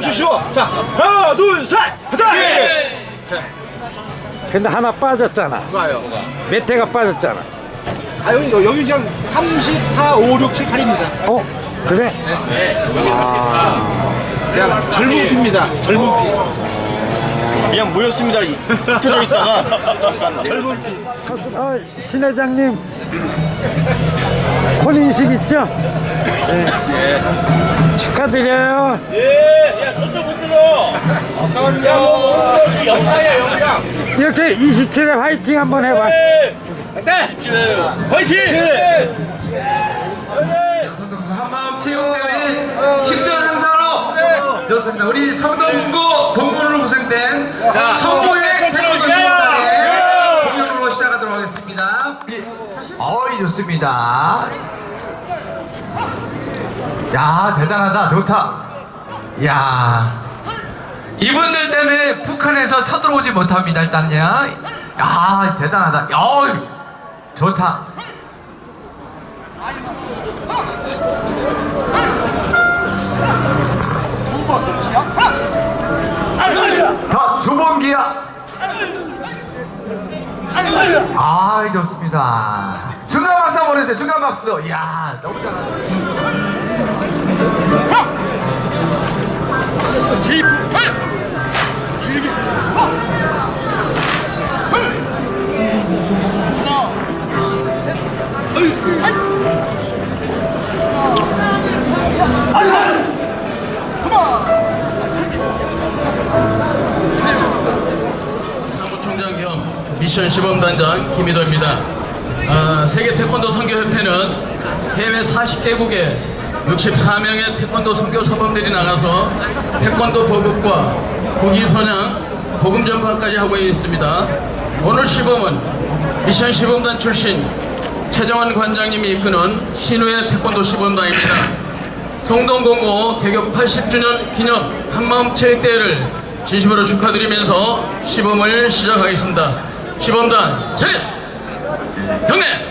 주시고 자 하나 둘 셋 하자 근데 하나 빠졌잖아. 좋아요 몇 해가 빠졌잖아. 아 여기 여기 지금 34 5 6 7 8입니다 어? 그래? 그냥 젊은 피입니다 젊은 피 그냥 모였습니다. 흩어져 있다가 잠깐 젊은 피 어, 신 회장님 혼인식 있죠? 네. 축하드려요. 이렇게 27회 화이팅 한번 해봐. 한마음 체육대회 식전 행사로 좋습니다. 우리 성동구 동문으로 구성된 성모의 태권도대회 공연으로 시작하도록 하겠습니다. 어이 좋습니다. 야 대단하다 좋다. 야 이분들 때문에 북한에서 쳐들어오지 못합니다 일단요. 야 대단하다. 어이 좋다. 자, 두번 기야. 아, 좋습니다. 중간 박수 한번 해주세요. 중간 박수. 이야, 너무 잘하네. 미션 시범단장 김희도입니다. 아, 세계 태권도 선교협회는 해외 40개국에 64명의 태권도 선교 사범들이 나가서 태권도 보급과 고기 선양, 보금 전파까지 하고 있습니다. 오늘 시범은 미션 시범단 출신 최정원 관장님이 이끄는 신우의 태권도 시범단입니다. 송동공고 개교 80주년 기념 한마음 체육대회를 진심으로 축하드리면서 시범을 시작하겠습니다. 시범단 차렷! 경례!